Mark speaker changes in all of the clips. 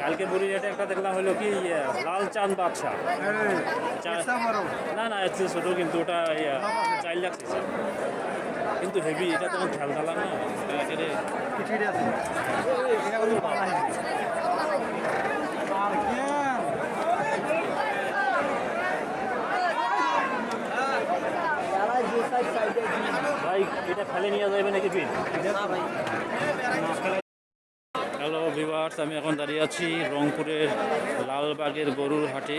Speaker 1: কালকে বুড়ি রেটে একটা দেখলাম হলো কি ইয়ে, লাল চাঁদ বাদশা না না এর ছোটো কিন্তু ওটা ইয়ে, চার লাখ কিন্তু হেভি এটা তো খেয়াল খেলা না ভাই এটা ফেলে নিয়ে যাবে নাকি ফির
Speaker 2: না ভাই।
Speaker 1: ভিভার্স আমি এখন দাঁড়িয়ে আছি রংপুরের লালবাগের গরুর হাটে।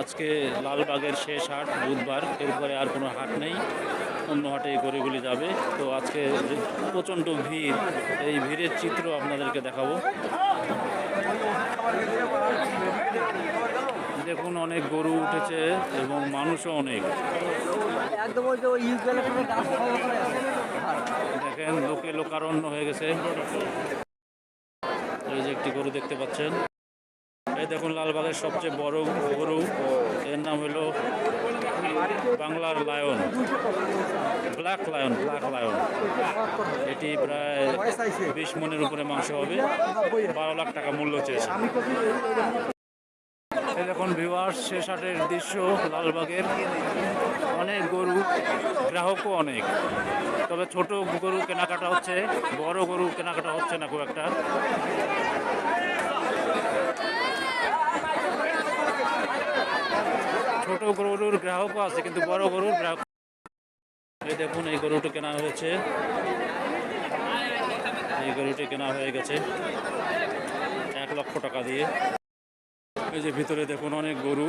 Speaker 1: আজকে লালবাগের শেষ হাট বুধবার। এরপরে আর কোনো হাট নেই। অন্য হাটে গরুগুলি যাবে। তো আজকে প্রচণ্ড ভিড়। এই ভিড়ের চিত্র আপনাদেরকে দেখাবো। দেখুন অনেক গরু উঠেছে এবং মানুষও অনেক। দেখেন লোকে লোকারণ্য হয়ে গেছে। এই যে একটি গরু দেখতে পাচ্ছেন। এই দেখুন, লালবাগের সবচেয়ে বড় গরু। এর নাম হলো বাংলার lion. Black lion black lion. এটি প্রায় বিশ মনের উপরে মাংস হবে। বারো লাখ টাকা মূল্য চেয়েছে। এই দেখুন ভিওয়ার্স শেষ হাটের দৃশ্য লালবাগের। অনেক গরু, গ্রাহকও অনেক। তবে ছোট গরু কেনাকাটা হচ্ছে, বড় গরু কেনাকাটা হচ্ছে না খুব একটা। ছোট গরুর গ্রাহকও আছে, কিন্তু বড় গরুর গ্রাহক এই দেখুন, এই গরুটি কেনা হয়েছে। এই গরুটি কেনা হয়ে গেছে। এক লক্ষ টাকা দিয়ে। এই যে ভিতরে দেখুন অনেক গরু।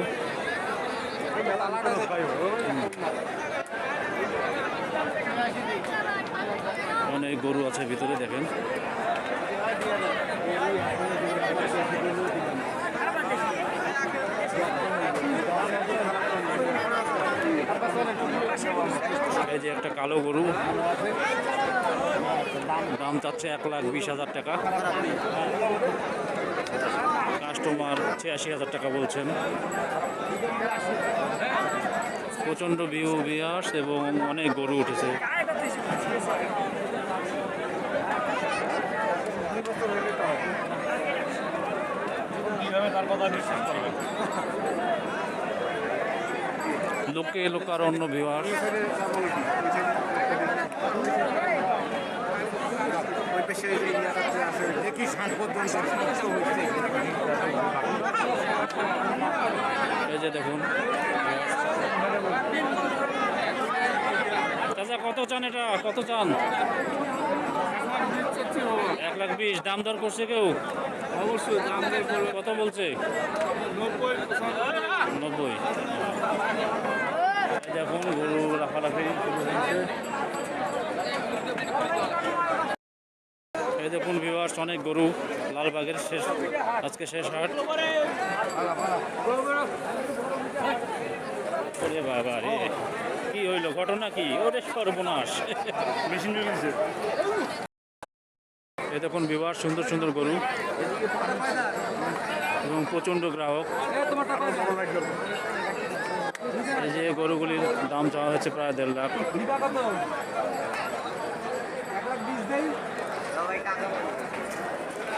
Speaker 1: অনেক গরু আছে ভিতরে, দেখেন। এই যে একটা কালো গরু। দাম চাচ্ছে এক লাখ বিশ হাজার টাকা। কাস্টমার ছিয়াশি হাজার টাকা বলছেন। প্রচণ্ড ভিউ বিয়াস এবং অনেক গরু উঠেছে। লোকে লোকারণ্য অন্য
Speaker 3: দেখি
Speaker 1: এই যে দেখুন। চাচা কত চান এটা? কত চান? এক লাখ বিশ। দাম দর করছে কেউ?
Speaker 3: অবশ্যই দাম দিয়ে
Speaker 1: কত বলছে?
Speaker 3: নব্বই।
Speaker 1: দেখুন গরু লাফালাফি শুরু হয়েছে। এই দেখুন বিভার্স অনেক গরু লালবাগের শেষ আজকে শেষ হাট। ওরে বাবা রে কি হইল? ঘটনা কি? ওরে সর্বনাশ। মেশিন এই দেখুন বিবাহ সুন্দর সুন্দর গরু। এবং প্রচণ্ড গ্রাহক। এই যে গরুগুলির দাম চাওয়া হচ্ছে প্রায় দেড় লাখ।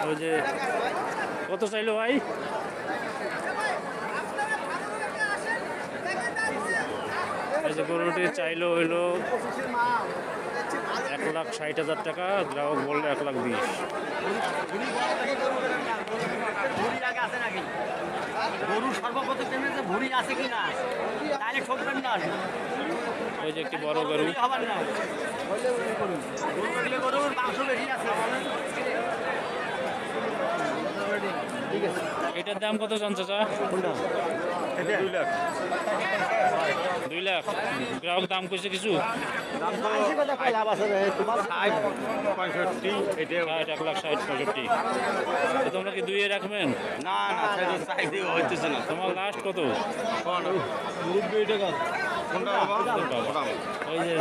Speaker 1: ওই যে কত চাইলো ভাই? এই যে গরুটি চাইলো হইল এক লাখ ষাট হাজার টাকা গ্রাহক বলল এক লাখ বিশ।
Speaker 2: গরু সর্বপ্রথম পেমেন্ট ভুড়ি আছে কি না তাহলে ঠকবেন না।
Speaker 1: ওই যে একটি বড় গরু।
Speaker 2: গরুর মাংস বেশি আছে
Speaker 1: এটার দাম কত জান চাচা
Speaker 3: দুই লাখ।
Speaker 1: দুই লাখ গ্রাহক দাম কইছে কিছু? এক লাখ, ষাট পঁয়ষট্টি। তোমরা কি দুইয়ে রাখবেন?
Speaker 3: না না হইতেছে না
Speaker 1: তোমার লাস্ট কত?
Speaker 3: টাকা।
Speaker 1: ওই যে।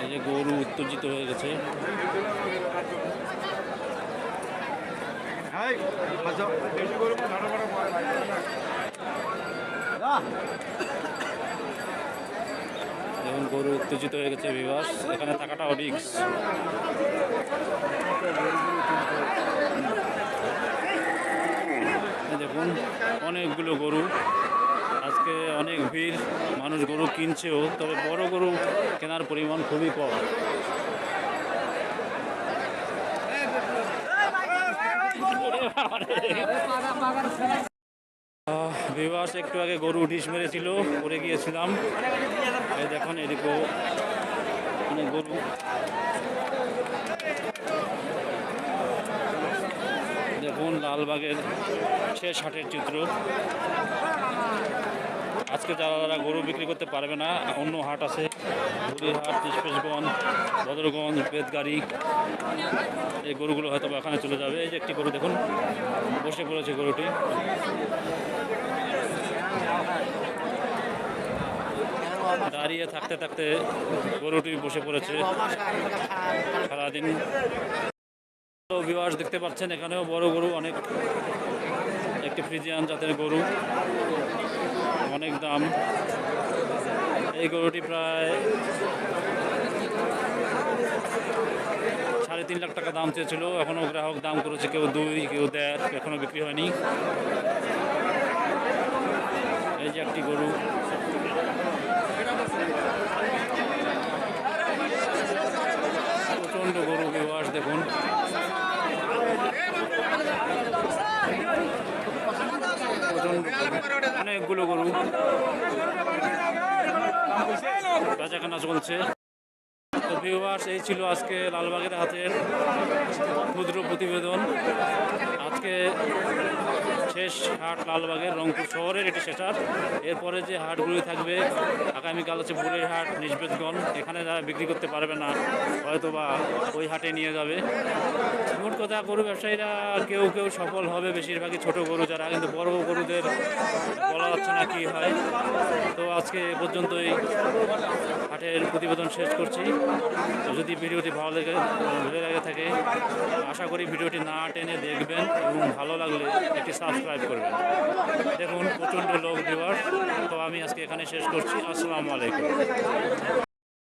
Speaker 3: এই
Speaker 1: যে গরু উত্তেজিত হয়ে গেছে। দেখুন গরু উত্তেজিত হয়ে গেছে বিবাস এখানে থাকাটা রিক্স দেখুন অনেকগুলো গরু। আজকে অনেক ভিড়, মানুষ গরু কিনছেও, তবে বড় গরু কেনার পরিমাণ খুবই কম। বিবাস একটু আগে গরু উঠিস মেরেছিল পরে গিয়েছিলাম। দেখুন এদিকে অনেক গরু দেখুন লালবাগের শেষ হাটের চিত্র। আজকে যারা যারা গরু বিক্রি করতে পারবে না, অন্য হাট আছে। হাট নিষ্পেষগঞ্জ বদরগঞ্জ বেদগাড়ি এই গরুগুলো হয়তো এখানে চলে যাবে। এই যে একটি গরু দেখুন, বসে পড়েছে গরুটি। দাঁড়িয়ে থাকতে থাকতে গরুটি বসে পড়েছে। সারাদিন তো বিবাস দেখতে পাচ্ছেন, এখানেও বড় গরু, অনেক একটি ফ্রিজিয়ান জাতের গরু। অনেক দাম। এই গরুটি প্রায় সাড়ে তিন লাখ টাকা দাম চেয়েছিল। এখনও গ্রাহক দাম করেছে, কেউ দুই, কেউ দেড়, এখনও বিক্রি হয়নি। এই যে একটি গরু। প্রচণ্ড গরু বিবাস দেখুন। প্রচণ্ড অনেকগুলো গরু। বেচাকেনা চলছে তো ভিউয়ার্স এই ছিল আজকে লালবাগের হাতের ক্ষুদ্র প্রতিবেদন। আজকে শেষ হাট লালবাগের রংপুর শহরের এটি শেষ হাট। এরপরে যে হাটগুলি থাকবে, আগামীকাল হচ্ছে বুড়ের হাট নিজবেদগঞ্জ এখানে যারা বিক্রি করতে পারবে না হয়তো বা ওই হাটে নিয়ে যাবে। মোট কথা, গরু ব্যবসায়ীরা কেউ কেউ সফল হবে বেশিরভাগই ছোট গরু যারা, কিন্তু বড় গরুদের বলা যাচ্ছে না কি হয়। তো আজকে এ পর্যন্তই। হাটের প্রতিবেদন শেষ করছি। যদি ভিডিওটি ভালো লাগে ভালো লাগে থাকে, আশা করি ভিডিওটি না টেনে দেখবেন এবং ভালো লাগলে একটি সাবস্ক্রাইব করবেন। দেখুন, প্রচণ্ড লোক দেওয়ার তো আমি আজকে এখানে শেষ করছি। আসসালামু আলাইকুম।